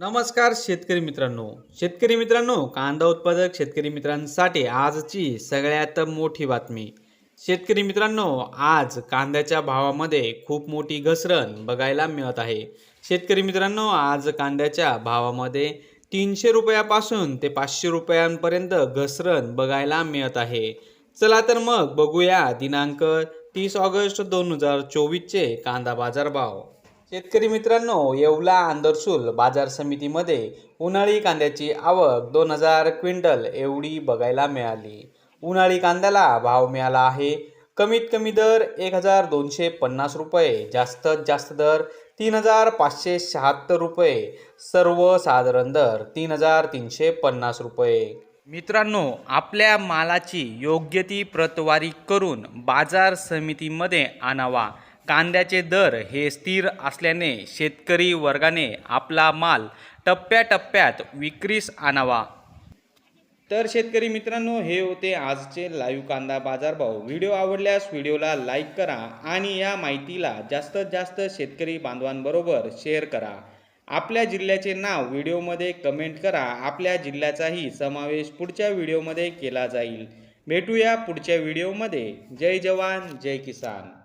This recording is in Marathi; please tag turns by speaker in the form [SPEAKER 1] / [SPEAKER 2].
[SPEAKER 1] नमस्कार शेतकरी मित्रांनो. शेतकरी मित्रांनो कांदा उत्पादक शेतकरी मित्रांसाठी आजची सगळ्यात मोठी बातमी. शेतकरी मित्रांनो आज कांद्याच्या भावामध्ये खूप मोठी घसरण बघायला मिळत आहे. शेतकरी मित्रांनो आज कांद्याच्या भावामध्ये तीनशे रुपयापासून ते पाचशे रुपयांपर्यंत घसरण बघायला मिळत आहे. चला तर मग बघूया दिनांक तीस ऑगस्ट दोन हजार चोवीसचे कांदा बाजारभाव. शेतकरी मित्रांनो येवला आंदरसूल बाजार समितीमध्ये उन्हाळी कांद्याची आवक दोन हजार क्विंटल एवढी बघायला मिळाली. उन्हाळी कांद्याला भाव मिळाला आहे. कमीत कमी दर एक हजार दोनशे पन्नास रुपये जास्तीत जास्त दर तीन हजार पाचशे शहात्तर रुपये सर्वसाधारण दर तीन हजार तीनशे पन्नास रुपये. मित्रांनो आपल्या मालाची योग्य ती प्रतवारी करून बाजार समितीमध्ये आणावा. कांद्याचे दर हे स्थिर असल्याने शेतकरी वर्गाने आपला माल टप्प्याटप्प्यात विक्रीस आणावा. तर शेतकरी मित्रांनो हे होते आजचे लाईव्ह कांदा बाजारभाव. व्हिडिओ आवडल्यास व्हिडिओला लाईक करा आणि या माहितीला जास्तीत जास्त शेतकरी बांधवांबरोबर शेअर करा. आपल्या जिल्ह्याचे नाव व्हिडिओमध्ये कमेंट करा. आपल्या जिल्ह्याचाही समावेश पुढच्या व्हिडिओमध्ये केला जाईल. भेटूया पुढच्या व्हिडिओमध्ये. जय जवान जय किसान.